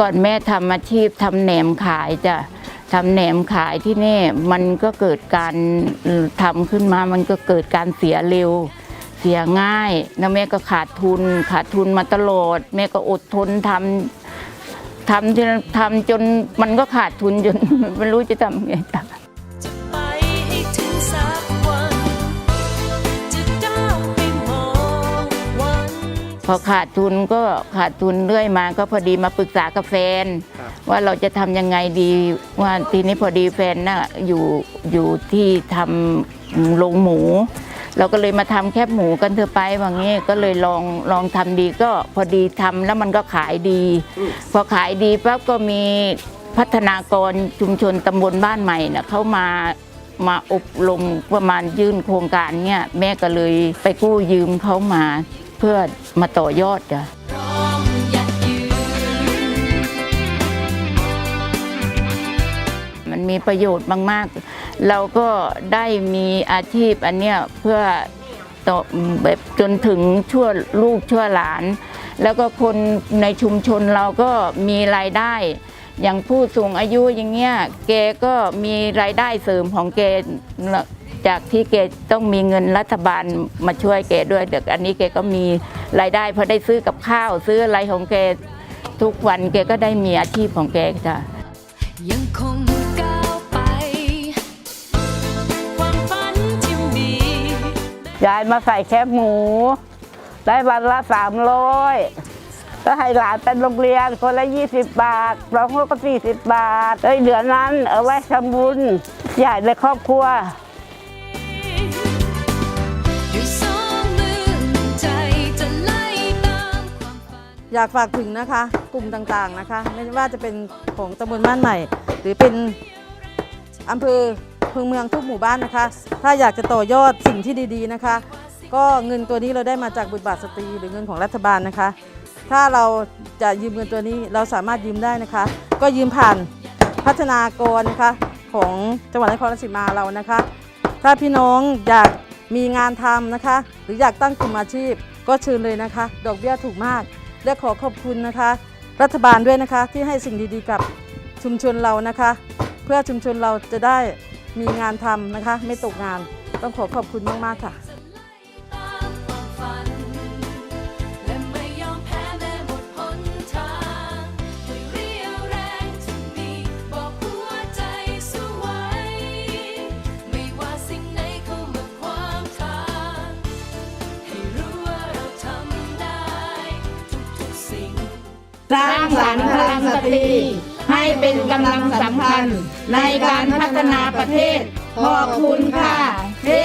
ก่อนแม่ทำอาชีพทำแหนมขายจ้ะทำแหนมขายที่นี่มันก็เกิดการทำขึ้นมา มันก็เกิดการเสียเร็ว เสียง่ายแล้วแม่ก็ขาดทุน ขาดทุนมาตลอด แม่ก็อดทนทำทำที่ทำจนมันก็ขาดทุนจนไม่รู้จะทำยังไงจ้ะ พอขาดทุนก็ขาดทุนเรื่อยมา ก็พอดีมาปรึกษากับแฟนว่าเราจะทำยังไงดีว่าทีนี้พอดีแฟนน่ะอยู่อยู่ที่ทำโรงหมู เราก็เลยมาทำแคบหมูกันเถอะไปว่างี้ก็เลยลองลองทำดีก็พอดีทำแล้วมันก็ขายดีพอขายดีปั๊บก็มีพัฒนากรชุมชนตำบลบ้านใหม่น่ะเขามามาอบรมประมาณยื่นโครงการเนี่ยแม่ก็เลยไปกู้ยืมเขามา เพื่อมาต่อยอดจ้ะมันมันมีประโยชน์มากๆ เราก็ได้มีอาชีพอันเนี้ยเพื่อต่อแบบจนถึงชั่วลูกชั่วหลาน แล้วก็คนในชุมชนเราก็มีรายได้ อย่างผู้สูงอายุอย่างเงี้ยแกก็มีรายได้เสริมของแก จากที่แกต้องมีเงินรัฐบาลมาช่วยแกด้วยเด็กอันนี้แกก็มีรายได้เพราะได้ซื้อกับข้าว ซื้ออะไรของแกทุกวันแกก็ได้มีอาชีพของแกจ้ะยังคงก้าวไปความฝันที่มียายมาใส่แคบหมู ได้วันละสามร้อยก็ให้หลานเป็นโรงเรียนคนละยี่สิบบาทสองคนก็สี่สิบบาทเอ้ยเดือนนั้นเอาไว้ทำบุญใหญ่ในครอบครัว อยากฝากถึงนะคะ กลุ่มต่างๆนะคะ ไม่ว่าจะเป็นของตำบลบ้านใหม่ หรือเป็นอำเภอพึงเมืองทุกหมู่บ้านนะคะ ถ้าอยากจะต่อยอดสิ่งที่ดีๆนะคะ ก็เงินตัวนี้เราได้มาจากบุตรบาทสตรีหรือเงินของรัฐบาลนะคะ ถ้าเราจะยืมเงินตัวนี้เราสามารถยืมได้นะคะ ก็ยืมผ่านพัฒนากรนะคะของจังหวัดนครราชสีมาเรานะคะ ถ้าพี่น้องอยากมีงานทำนะคะ หรืออยากตั้งกลุ่มอาชีพก็เชิญเลยนะคะ ดอกเบี้ยถูกมาก และขอขอบคุณนะคะ รัฐบาลด้วยนะคะที่ให้สิ่งดีๆกับชุมชนเรานะคะ เพื่อชุมชนเราจะได้มีงานทำนะคะ ไม่ตกงานต้องขอขอบคุณมากๆค่ะ สร้างสรรค์พลังสตรี ให้เป็นกำลังสำคัญในการพัฒนาประเทศ ขอบคุณค่ะเฮ้